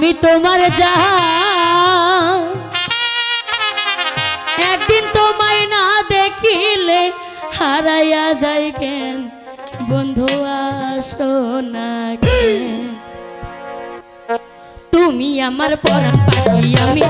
তোমার যাহা একদিন তোমায় না দেখিলে হারাইয়া যাই কেন? বন্ধু, আসো না তুমি আমার পরাণ পাখি আমি